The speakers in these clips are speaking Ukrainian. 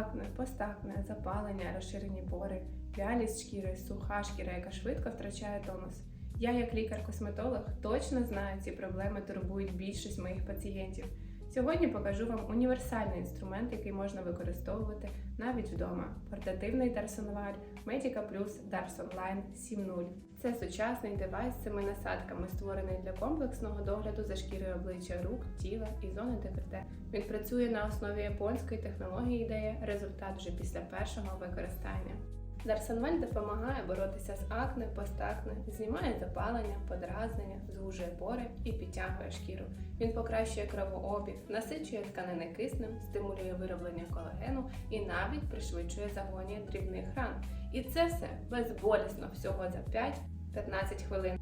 акне, постакне, запалення, розширені пори, вялість шкіри, суха шкіра, яка швидко втрачає тонус. Я, як лікар-косметолог, точно знаю, ці проблеми турбують більшість моїх пацієнтів. Сьогодні покажу вам універсальний інструмент, який можна використовувати навіть вдома. Портативний Дарсонваль Medica Plus Darson Line 7.0. Це сучасний девайс з цими насадками, створений для комплексного догляду за шкірою обличчя рук, тіла і зони декольте. Він працює на основі японської технології, ідея результат вже після першого використання. Дарсонваль допомагає боротися з акне, постакне, знімає запалення, подразнення, звужує пори і підтягує шкіру. Він покращує кровообіг, насичує тканини киснем, стимулює вироблення колагену і навіть пришвидшує загоні дрібних ран. І це все безболісно всього за 5-15 хвилин.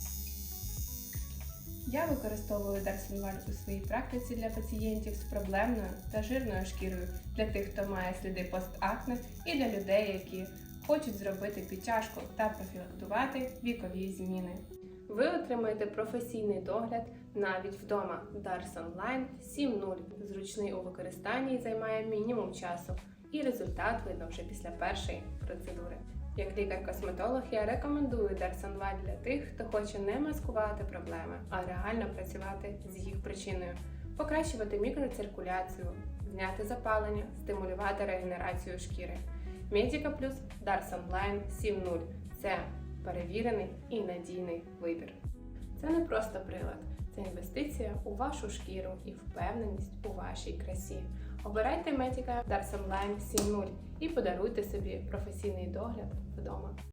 Я використовую Дарсонваль у своїй практиці для пацієнтів з проблемною та жирною шкірою, для тих, хто має сліди постакне, і для людей, які хочуть зробити підтяжку та профілактувати вікові зміни. Ви отримаєте професійний догляд навіть вдома. Darson Line 7.0 зручний у використанні і займає мінімум часу, і результат видно вже після першої процедури. Як лікар-косметолог я рекомендую Darson Line для тих, хто хоче не маскувати проблеми, а реально працювати з їх причиною, покращувати мікроциркуляцію, зняти запалення, стимулювати регенерацію шкіри. Plus Darson Line 7.0 це перевірений і надійний вибір. Це не просто прилад, це інвестиція у вашу шкіру і впевненість у вашій красі. Обирайте Darson Line 7.0 і подаруйте собі професійний догляд вдома.